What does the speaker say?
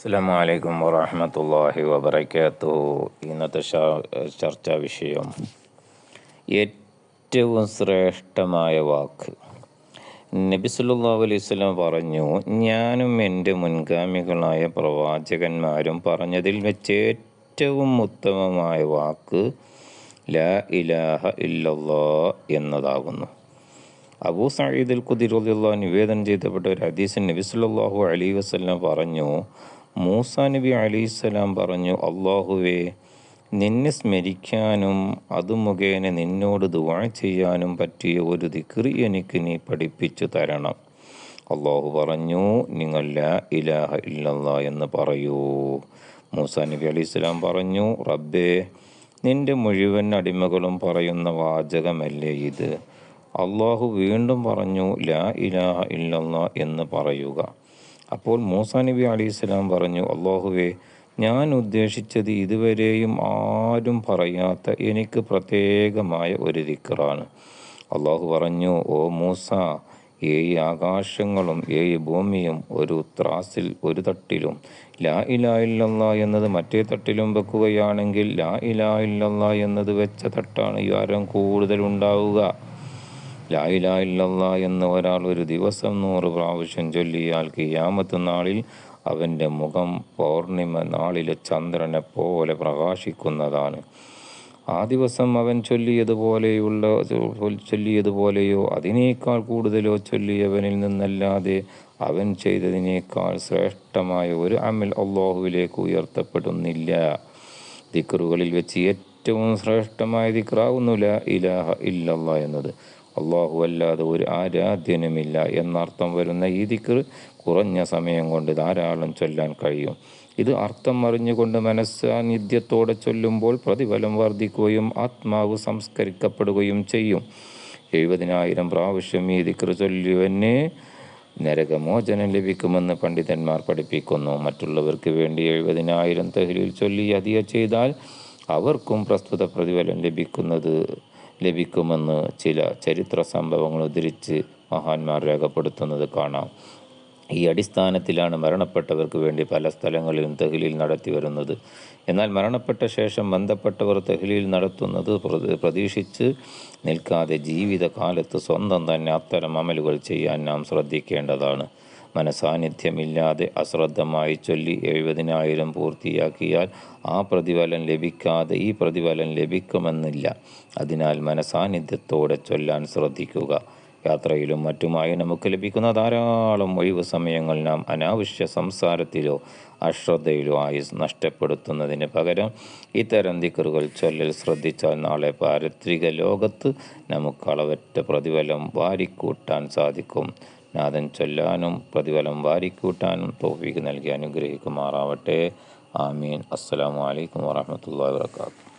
അസ്സാം വലൈക്കും വറഹമത്തല്ലാഹി വബർക്കാത്തു ഇന്നത്തെ ചർച്ചാ വിഷയം ഏറ്റവും ശ്രേഷ്ഠമായ വാക്ക്. നബി സല്ലല്ലാഹു അലൈഹി പറഞ്ഞു ഞാനും എന്റെ മുൻഗാമികളായ പ്രവാചകന്മാരും പറഞ്ഞതിൽ വെച്ച് ഏറ്റവും ഉത്തമമായ വാക്ക് ലാ ഇലാഹ ഇല്ലല്ലാ എന്നതാകുന്നു. അബൂ സയ്യിദ് അൽ നിവേദനം ചെയ്തപ്പെട്ട ഒരു ഹദീസ് നബി സല്ലല്ലാഹു അലൈഹി വസല്ലം പറഞ്ഞു മൂസ നബി അലിസ്സലാം പറഞ്ഞു അള്ളാഹുവേ നിന്നെ സ്മരിക്കാനും അത് മുഖേന നിന്നോട് ദുവാ ചെയ്യാനും പറ്റിയ ഒരു ദിക്രി എനിക്ക് നീ പഠിപ്പിച്ചു തരണം. അള്ളാഹു പറഞ്ഞു നിങ്ങൾ ലാ ഇലാഹ ഇല്ല എന്ന് പറയൂ. മൂസ നബി അലൈഹിസ്സലാം പറഞ്ഞു റബ്ബേ നിന്റെ മുഴുവൻ അടിമകളും പറയുന്ന വാചകമല്ലേ ഇത്? അള്ളാഹു വീണ്ടും പറഞ്ഞു ലാ ഇലാഹ ഇല്ലല്ല എന്ന് പറയുക. അപ്പോൾ മൂസ നബി അലൈഹി പറഞ്ഞു അള്ളാഹുവേ ഞാൻ ഉദ്ദേശിച്ചത് ഇതുവരെയും ആരും പറയാത്ത എനിക്ക് പ്രത്യേകമായ ഒരു ദിക്കറാണ് അള്ളാഹു പറഞ്ഞു ഓ മൂസ ഏഴ് ആകാശങ്ങളും ഏഴ് ഭൂമിയും ഒരു ത്രാസിൽ ഒരു തട്ടിലും. ലാ ഇലാ ഇല്ലല്ല എന്നത് മറ്റേ തട്ടിലും വെക്കുകയാണെങ്കിൽ ലാ ഇലാ ഇല്ലല്ല എന്നത് വെച്ച തട്ടാണ് യാരം കൂടുതൽ ഉണ്ടാവുക ലായിലായില്ല എന്ന് ഒരാൾ ഒരു ദിവസം നൂറ് പ്രാവശ്യം ചൊല്ലിയാൽ കിയാമത്ത് നാളിൽ അവന്റെ മുഖം പൗർണിമ നാളിലെ ചന്ദ്രനെ പോലെ പ്രകാശിക്കുന്നതാണ്. ആ ദിവസം അവൻ ചൊല്ലിയതുപോലെയുള്ള ചൊല്ലിയതുപോലെയോ അതിനേക്കാൾ കൂടുതലോ ചൊല്ലിയവനിൽ നിന്നല്ലാതെ അവൻ ചെയ്തതിനേക്കാൾ ശ്രേഷ്ഠമായ ഒരു അമൽ അള്ളാഹുവിലേക്ക് ഉയർത്തപ്പെടുന്നില്ല. ദിക്റുകളിൽ വെച്ച് ഏറ്റവും ശ്രേഷ്ഠമായ ദിക്റാവുന്നില്ല ഇലാഹ ഇല്ലല്ല എന്നത്. അള്ളാഹു അല്ലാതെ ഒരു ആരാധ്യനുമില്ല എന്നർത്ഥം വരുന്ന ഈ ദിക്ർ കുറഞ്ഞ സമയം കൊണ്ട് ധാരാളം ചൊല്ലാൻ കഴിയും. ഇത് അർത്ഥം അറിഞ്ഞുകൊണ്ട് മനസ്സാന്നിധ്യത്തോടെ ചൊല്ലുമ്പോൾ പ്രതിഫലം വർദ്ധിക്കുകയും ആത്മാവ് സംസ്കരിക്കപ്പെടുകയും ചെയ്യും. എഴുപതിനായിരം പ്രാവശ്യം ഈ ദിക്ർ ചൊല്ലുവന് നരകമോചനം ലഭിക്കുമെന്ന് പണ്ഡിതന്മാർ പഠിപ്പിക്കുന്നു. മറ്റുള്ളവർക്ക് വേണ്ടി എഴുപതിനായിരം തഹലിൽ ചൊല്ലി അധിക ചെയ്താൽ അവർക്കും പ്രസ്തുത പ്രതിഫലം ലഭിക്കുന്നത് ലഭിക്കുമെന്ന് ചില ചരിത്ര സംഭവങ്ങൾ ഉദ്ധരിച്ച് മഹാന്മാർ രേഖപ്പെടുത്തുന്നത് കാണാം. ഈ അടിസ്ഥാനത്തിലാണ് മരണപ്പെട്ടവർക്ക് വേണ്ടി പല സ്ഥലങ്ങളിലും തെഹ്ലീൽ നടത്തി വരുന്നത്. എന്നാൽ മരണപ്പെട്ട ശേഷം ബന്ധപ്പെട്ടവർ തെഹ്ലീൽ നടത്തുന്നത് പ്രതീക്ഷിച്ച് നിൽക്കാതെ ജീവിതകാലത്ത് സ്വന്തം തന്നെ അത്തരം അമലുകൾ ചെയ്യാൻ നാം ശ്രദ്ധിക്കേണ്ടതാണ്. മനസാന്നിധ്യമില്ലാതെ അശ്രദ്ധമായി ചൊല്ലി എഴുപതിനായിരം പൂർത്തിയാക്കിയാൽ ആ പ്രതിഫലം ലഭിക്കാതെ ഈ പ്രതിഫലം ലഭിക്കുമെന്നില്ല. അതിനാൽ മനസാന്നിധ്യത്തോടെ ചൊല്ലാൻ ശ്രദ്ധിക്കുക. യാത്രയിലും മറ്റുമായി നമുക്ക് ലഭിക്കുന്ന ധാരാളം ഒഴിവ് സമയങ്ങൾ നാം അനാവശ്യ സംസാരത്തിലോ അശ്രദ്ധയിലോ ആയി നഷ്ടപ്പെടുത്തുന്നതിന് പകരം ഇത്തരം ദിക്കറുകൾ ചൊല്ലൽ ശ്രദ്ധിച്ചാൽ നാളെ പാരത്രിക ലോകത്ത് നമുക്ക് അളവറ്റ പ്രതിഫലം വാരിക്കൂട്ടാൻ സാധിക്കും. നാഥൻ ചൊല്ലാനും പ്രതിഫലം വാരിക്കൂട്ടാനും തോഫീക്ക് നൽകി അനുഗ്രഹിക്കുമാറാവട്ടെ. ആമീൻ. അസ്സലാമു അലൈക്കും വാഹമത്തല്ലാ വാത്തു